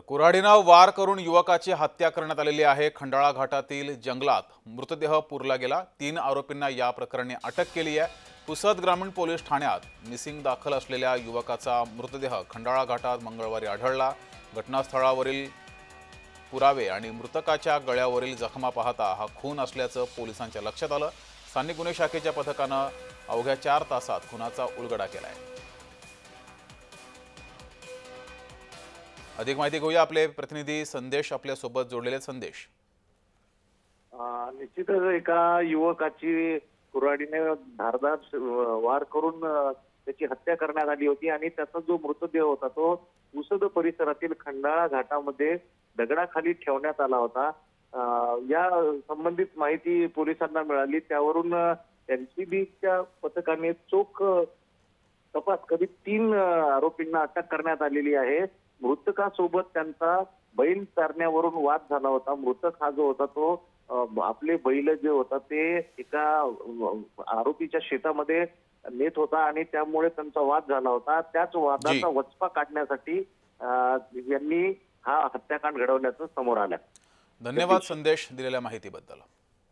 तर कुऱ्हाडीनं वार करून युवकाची हत्या करण्यात आलेली आहे. खंडाळा घाटातील जंगलात मृतदेह पुरला गेला. तीन आरोपींना या प्रकरणी अटक केली आहे. पुसद ग्रामीण पोलीस ठाण्यात मिसिंग दाखल असलेल्या युवकाचा मृतदेह खंडाळा घाटात मंगळवारी आढळला. घटनास्थळावरील पुरावे आणि मृतकाच्या गळ्यावरील जखमा पाहता हा खून असल्याचं पोलिसांच्या लक्षात आलं. स्थानिक गुन्हे शाखेच्या पथकानं अवघ्या चार तासात खुनाचा उलगडा केला आहे अधिक माहिती घेऊया आपले प्रतिनिधी संदेश आपल्यासोबत जोडलेले संदेश. निश्चितच एका युवकाची कुऱ्हाडीने धारदार वार करून त्याची हत्या करण्यात आली होती आणि त्याचा जो मृतदेह होता तो उसद परिसरातील खंडाळा घाटामध्ये दगडाखाली ठेवण्यात आला होता. या संबंधित माहिती पोलिसांना मिळाली. त्यावरून एनसीबीच्या पथकाने चोख तपास करीत तीन आरोपींना अटक करण्यात आलेली आहे. मृतकासोबत त्यांचा बैल चारण्यावरून वाद झाला होता. मृतक हा जो होता तो आपले बैल जे होता ते एका आरोपीच्या शेतामध्ये नेत होता आणि त्यामुळे त्यांचा वाद झाला होता. त्याच वादाचा वचपा काढण्यासाठी यांनी हा हत्याकांड घडवल्याचं समोर आलं. धन्यवाद संदेश दिलेल्या माहितीबद्दल.